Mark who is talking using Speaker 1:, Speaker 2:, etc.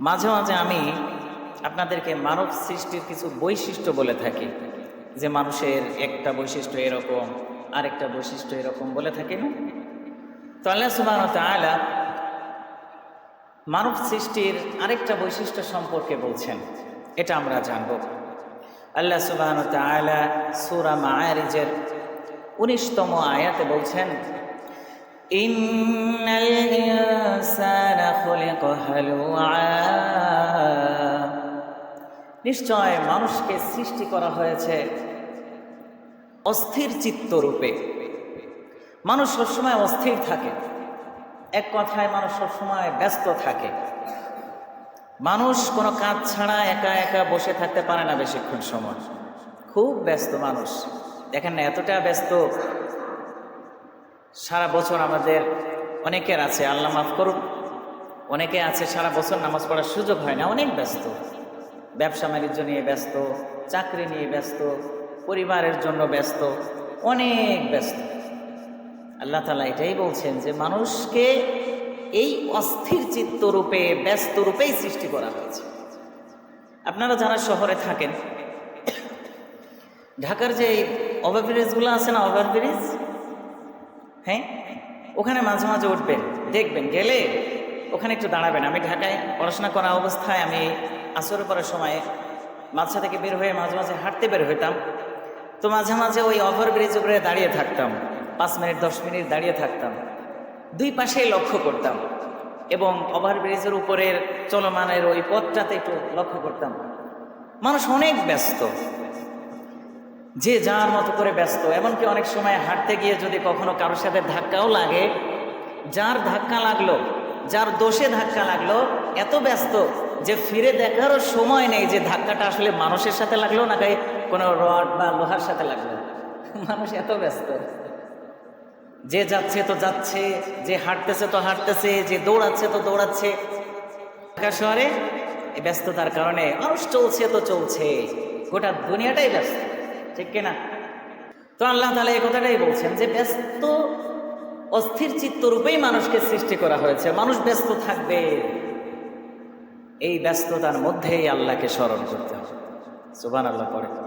Speaker 1: মাঝে মাঝে আমি আপনাদেরকে মানব সৃষ্টির কিছু বৈশিষ্ট্য বলে থাকি। যে মানুষের একটা বৈশিষ্ট্য এরকম, আরেকটা বৈশিষ্ট্য এরকম বলে থাকি না। তো আল্লাহ সুবাহ তাআলা মানব সৃষ্টির আরেকটা বৈশিষ্ট্য সম্পর্কে বলছেন, এটা আমরা জানব। আল্লাহ সুবাহ তাআলা সূরা মাআরিজের উনিশতম আয়াতে বলছেন ইন্নাল ইনসানা খুলিকা হালুআ নিশ্চয় মানুষকে সৃষ্টি করা হয়েছে অস্থির চিত্ত রূপে মানুষ সবসময় অস্থির থাকে। এক কথায় মানুষ সবসময় ব্যস্ত থাকে। মানুষ কোনো কাজ ছাড়া একা একা বসে থাকতে পারে না বেশিক্ষণ সময়। খুব ব্যস্ত মানুষ। দেখেন না, এতটা ব্যস্ত সারা বছর আমাদের অনেকের আছে, আল্লাহ মাফ করুন অনেকে আছে সারা বছর নামাজ পড়ার সুযোগ হয় না, অনেক ব্যস্ত। ব্যবসা বাণিজ্য নিয়ে ব্যস্ত, চাকরি নিয়ে ব্যস্ত, পরিবারের জন্য ব্যস্ত, অনেক ব্যস্ত। আল্লাহ তালা এটাই বলছেন যে মানুষকে এই অস্থির চিত্ত রূপে, ব্যস্ত রূপেই সৃষ্টি করা হয়েছে। আপনারা যারা শহরে থাকেন, ঢাকার যে ওভারব্রিজগুলো আছে না, ওভারব্রিজ? হ্যাঁ? ওখানে মাঝে মাঝে উঠবেন দেখবেন, গেলে ওখানে একটু দাঁড়াবেন। আমি ঢাকায় পড়াশোনা করা অবস্থায় আমি আসরে পড়ার সময় মাঝা থেকে বের হয়ে মাঝে মাঝে হাঁটতে বের হইতাম। তো মাঝে মাঝে ওই ওভারব্রিজ উপরে দাঁড়িয়ে থাকতাম, পাঁচ মিনিট, দশ মিনিট দাঁড়িয়ে থাকতাম। দুই পাশেই লক্ষ্য করতাম এবং ওভারব্রিজের উপরের চলমানের ওই পথটাতে একটু লক্ষ্য করতাম। মানুষ অনেক ব্যস্ত। যে যার মতো করে ব্যস্ত। এমনকি অনেক সময় হাঁটতে গিয়ে যদি কখনো কারোর সাথে ধাক্কাও লাগে, যার ধাক্কা লাগল, যার দোষে ধাক্কা লাগল, এত ব্যস্ত যে ফিরে দেখারও সময় নেই যে ধাক্কাটা আসলে মানুষের সাথে লাগল নাকি কোনো রড বা লোহার সাথে লাগল। মানুষ এত ব্যস্ত। যে যাচ্ছে তো যাচ্ছে, যে হাঁটতেছে তো হাঁটতেছে, যে দৌড়াচ্ছে তো দৌড়াচ্ছে। ঢাকা শহরে ব্যস্ততার কারণে মানুষ চলছে তো চলছে, গোটা দুনিয়াটাই ব্যস্ত। ঠিক কিনা? তো আল্লাহ তালা এই কথাটাই বলছেন যে ব্যস্ত, অস্থির চিত্ত রূপেই মানুষকে সৃষ্টি করা হয়েছে। মানুষ ব্যস্ত থাকবে। এই ব্যস্ততার মধ্যেই আল্লাহকে স্মরণ করতে হবে। সুবান আল্লাহ পরে